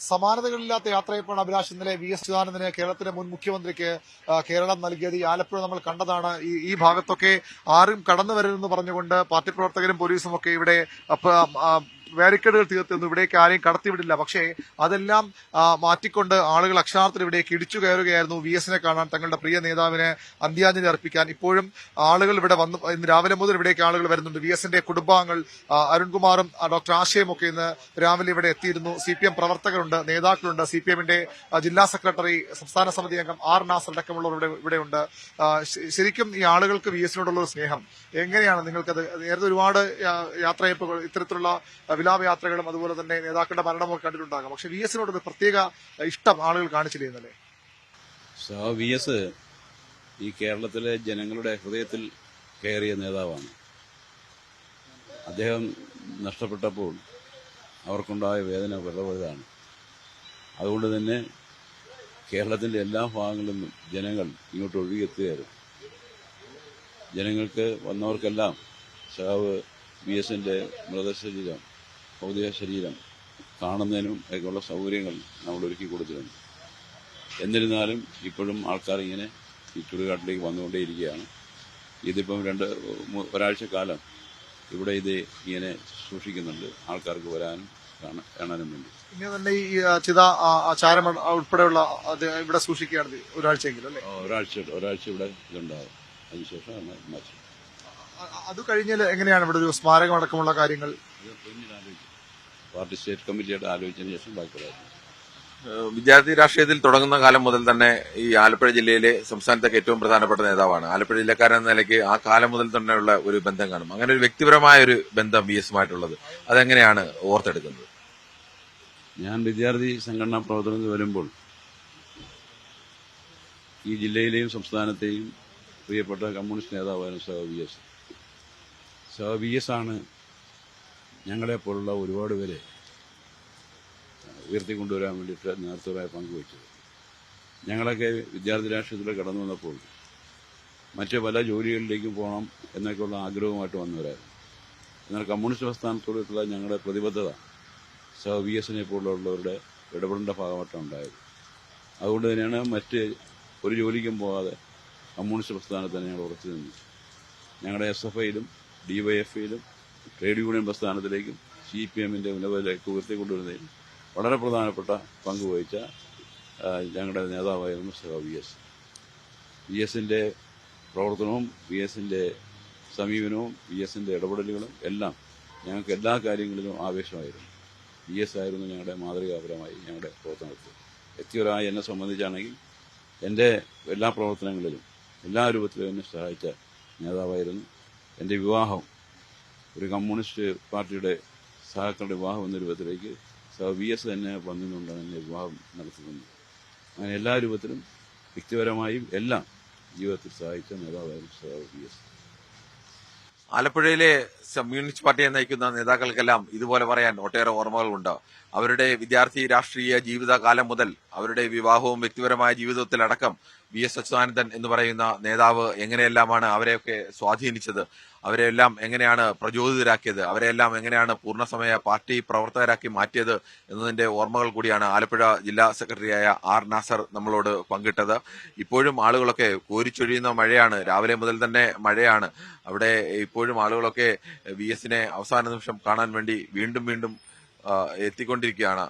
സമാനതകളില്ലാത്ത യാത്രയപ്പാണ് അഭിലാഷ് ഇന്നലെ V S ചിദാനന്ദന് കേരളത്തിന്റെ മുൻ മുഖ്യമന്ത്രിക്ക് കേരളം നൽകിയത്? ഈ ആലപ്പുഴ നമ്മൾ കണ്ടതാണ്. ഈ ഈ ഭാഗത്തൊക്കെ ആരും കടന്നു വരരുതെന്ന് പറഞ്ഞുകൊണ്ട് പാർട്ടി പ്രവർത്തകരും പോലീസും ഒക്കെ ഇവിടെ ബാരിക്കേഡുകൾ തീർത്തിരുന്നു. ഇവിടേക്ക് ആരെയും കടത്തിവിടില്ല. പക്ഷേ അതെല്ലാം മാറ്റിക്കൊണ്ട് ആളുകൾ അക്ഷരാർത്ഥത്തിൽ ഇവിടേക്ക് ഇടിച്ചു കയറുകയായിരുന്നു വി എസിനെ കാണാൻ തങ്ങളുടെ പ്രിയ നേതാവിന് അന്ത്യാഞ്ജലി അർപ്പിക്കാൻ. ഇപ്പോഴും ആളുകൾ ഇവിടെ വന്ന് ഇന്ന് രാവിലെ മുതൽ ഇവിടേക്ക് ആളുകൾ വരുന്നുണ്ട്. വി എസിന്റെ കുടുംബാംഗങ്ങൾ അരുൺകുമാറും ഡോക്ടർ ആശയും ഒക്കെ ഇന്ന് രാവിലെ ഇവിടെ എത്തിയിരുന്നു. സി പി എം പ്രവർത്തകരുണ്ട് നേതാക്കളുണ്ട്. സി പി എമ്മിന്റെ ജില്ലാ സെക്രട്ടറി സംസ്ഥാന സമിതി അംഗം ആർ നാസർ അടക്കമുള്ളവർ ഇവിടെ ഇവിടെയുണ്ട് ശരിക്കും ഈ ആളുകൾക്ക് വി എസിനോടുള്ള സ്നേഹം. എങ്ങനെയാണ് നിങ്ങൾക്കത്? നേരത്തെ ഒരുപാട് യാത്രയപ്പുകൾ ഇത്തരത്തിലുള്ള ആ, വിലാപ യാത്രകളും അതുപോലെ തന്നെ നേതാക്കളുടെ മരണമൊക്കെ കണ്ടിട്ടുണ്ടാകാം. പക്ഷെ വി എസിനോട് ഒരു പ്രത്യേക ഇഷ്ടം ആളുകൾ കാണിച്ചില്ലേ സോ വി എസ് ഈ കേരളത്തിലെ ജനങ്ങളുടെ ഹൃദയത്തിൽ കയറിയ നേതാവാണ്. അദ്ദേഹം നഷ്ടപ്പെട്ടപ്പോൾ അവർക്കുണ്ടായ വേദന വെള്ളവഴുതാണ് അതുകൊണ്ട് തന്നെ കേരളത്തിന്റെ എല്ലാ ഭാഗങ്ങളിൽ നിന്നും ജനങ്ങൾ ഇങ്ങോട്ട് ഒഴുകിയെത്തുകയായിരുന്നു. ജനങ്ങൾക്ക് വന്നവർക്കെല്ലാം സഹാവ് വി എസിന്റെ മൃതശരീരം ഭൗതിക ശരീരം കാണുന്നതിനും ഒക്കെയുള്ള സൗകര്യങ്ങൾ നമ്മൾ ഒരുക്കി കൊടുത്തിരുന്നു എന്നിരുന്നാലും ഇപ്പോഴും ആൾക്കാർ ഇങ്ങനെ ഈ ചുടുകാട്ടിലേക്ക് വന്നുകൊണ്ടേയിരിക്കുകയാണ്. ഇതിപ്പം രണ്ട് ഒരാഴ്ച കാലം ഇവിടെ ഇത് ഇങ്ങനെ സൂക്ഷിക്കുന്നുണ്ട്. ആൾക്കാർക്ക് വരാനും കാണാ- കാണാനും വേണ്ടി. ഇങ്ങനെ തന്നെ ഈ ചിത ചാരം ഉൾപ്പെടെയുള്ള ഇവിടെ സൂക്ഷിക്കുകയാണ് ഒരാഴ്ചയെങ്കിലും ഒരാഴ്ച ഒരാഴ്ച ഇവിടെ ഇതുണ്ടാവും. അതിനുശേഷം മാറ്റി. അത് കഴിഞ്ഞാൽ എങ്ങനെയാണ് ഇവിടെ ഒരു സ്മാരകം അടക്കമുള്ള കാര്യങ്ങൾ? പാർട്ടി സ്റ്റേറ്റ് കമ്മിറ്റിയുടെ ആലോചിച്ചതിന് ശേഷം ബാക്കിയുള്ള വിദ്യാർത്ഥി രാഷ്ട്രീയത്തിൽ തുടങ്ങുന്ന കാലം മുതൽ തന്നെ ഈ ആലപ്പുഴ ജില്ലയിലെ സംസ്ഥാനത്തേക്ക് ഏറ്റവും പ്രധാനപ്പെട്ട നേതാവാണ്. ആലപ്പുഴ ജില്ലക്കാരൻ എന്ന നിലയ്ക്ക് ആ കാലം മുതൽ തന്നെയുള്ള ഒരു ബന്ധം കാണും. അങ്ങനെ ഒരു വ്യക്തിപരമായ ഒരു ബന്ധം വി എസുമായിട്ടുള്ളത് അതെങ്ങനെയാണ് ഓർത്തെടുക്കുന്നത്? ഞാൻ വിദ്യാർത്ഥി സംഘടനാ പ്രവർത്തനത്തിൽ വരുമ്പോൾ ഈ ജില്ലയിലെയും സംസ്ഥാനത്തെയും പ്രിയപ്പെട്ട കമ്മ്യൂണിസ്റ്റ് നേതാവായിരുന്നു സഹ വി എസ്. സഹ വി എസ് ആണ് ഞങ്ങളെപ്പോലുള്ള ഒരുപാട് പേരെ ഉയർത്തിക്കൊണ്ടുവരാൻ വേണ്ടിയിട്ട് നേതൃത്വമായി പങ്കുവച്ചത്. ഞങ്ങളൊക്കെ വിദ്യാർത്ഥി രാഷ്ട്രീയത്തിൽ കടന്നു വന്നപ്പോൾ മറ്റ് പല ജോലികളിലേക്കും പോകണം എന്നൊക്കെയുള്ള ആഗ്രഹവുമായിട്ട് വന്നവരായിരുന്നു. എന്നാൽ കമ്മ്യൂണിസ്റ്റ് പ്രസ്ഥാനത്തോടുള്ള ഞങ്ങളുടെ പ്രതിബദ്ധത സഹ വി എസിനെ പോലുള്ളവരുടെ ഇടപെടേണ്ട ഭാഗമായിട്ടാണ് ഉണ്ടായത്. അതുകൊണ്ട് തന്നെയാണ് മറ്റ് ഒരു ജോലിക്കും പോകാതെ കമ്മ്യൂണിസ്റ്റ് പ്രസ്ഥാനത്ത് തന്നെ ഞങ്ങൾ ഉറച്ചു നിന്നു ഞങ്ങളുടെ എസ് എഫ് ഐയിലും ഡിവൈഎഫ്ഐയിലും ട്രേഡ് യൂണിയൻ പ്രസ്ഥാനത്തിലേക്കും സി പി എമ്മിന്റെ ഉന്നതയിലേക്ക് ഉയർത്തിക്കൊണ്ടുവരുന്നതിൽ വളരെ പ്രധാനപ്പെട്ട പങ്ക് വഹിച്ച ഞങ്ങളുടെ നേതാവായിരുന്നു സഹ വി എസ്. വി എസിന്റെ പ്രവർത്തനവും വി എസിന്റെ സമീപനവും വി എസിന്റെ ഇടപെടലുകളും എല്ലാം ഞങ്ങൾക്ക് എല്ലാ കാര്യങ്ങളിലും ആവേശമായിരുന്നു. വി എസ് ആയിരുന്നു ഞങ്ങളുടെ മാതൃകാപരമായി ഞങ്ങളുടെ പ്രവർത്തനത്തിൽ. വ്യക്തിപരമായി എന്നെ സംബന്ധിച്ചാണെങ്കിൽ എന്റെ എല്ലാ പ്രവർത്തനങ്ങളിലും എല്ലാ രൂപത്തിലും എന്നെ സഹായിച്ച നേതാവായിരുന്നു എന്റെ വിവാഹം ഒരു കമ്മ്യൂണിസ്റ്റ് പാർട്ടിയുടെ സഹാക്കളുടെ വിവാഹം എന്ന രൂപത്തിലേക്ക് സഹ വി എസ് തന്നെ വന്നുകൊണ്ടാണ് എന്നെ വിവാഹം നടത്തുന്നത് അങ്ങനെ എല്ലാ രൂപത്തിലും വ്യക്തിപരമായും എല്ലാം ജീവിതത്തിൽ സഹായിച്ച നേതാവായിരുന്നു സഹ വി എസ്. ആലപ്പുഴയിലെ കമ്മ്യൂണിസ്റ്റ് പാർട്ടിയെ നയിക്കുന്ന നേതാക്കൾക്കെല്ലാം ഇതുപോലെ പറയാൻ ഒട്ടേറെ ഓർമ്മകളുണ്ട്. അവരുടെ വിദ്യാർത്ഥി രാഷ്ട്രീയ ജീവിതകാലം മുതൽ അവരുടെ വിവാഹവും വ്യക്തിപരമായ ജീവിതത്തിലടക്കം വി എസ് അച്യുതാനന്ദൻ എന്ന് പറയുന്ന നേതാവ് എങ്ങനെയെല്ലാമാണ് അവരെയൊക്കെ സ്വാധീനിച്ചത്? അവരെല്ലാം എങ്ങനെയാണ് പ്രചോദിതരാക്കിയത്? അവരെല്ലാം എങ്ങനെയാണ് പൂർണസമയ പാർട്ടി പ്രവർത്തകരാക്കി മാറ്റിയത് എന്നതിന്റെ ഓർമ്മകൾ കൂടിയാണ് ആലപ്പുഴ ജില്ലാ സെക്രട്ടറിയായ ആർ നാസർ നമ്മളോട് പങ്കിട്ടത്. ഇപ്പോഴും ആളുകളൊക്കെ കോരിച്ചൊഴിയുന്ന മഴയാണ്. രാവിലെ മുതൽ തന്നെ മഴയാണ്. അവിടെ ഇപ്പോഴും ആളുകളൊക്കെ വി എസിനെ അവസാന നിമിഷം കാണാൻ വേണ്ടി വീണ്ടും വീണ്ടും എത്തിക്കൊണ്ടിരിക്കുകയാണ്.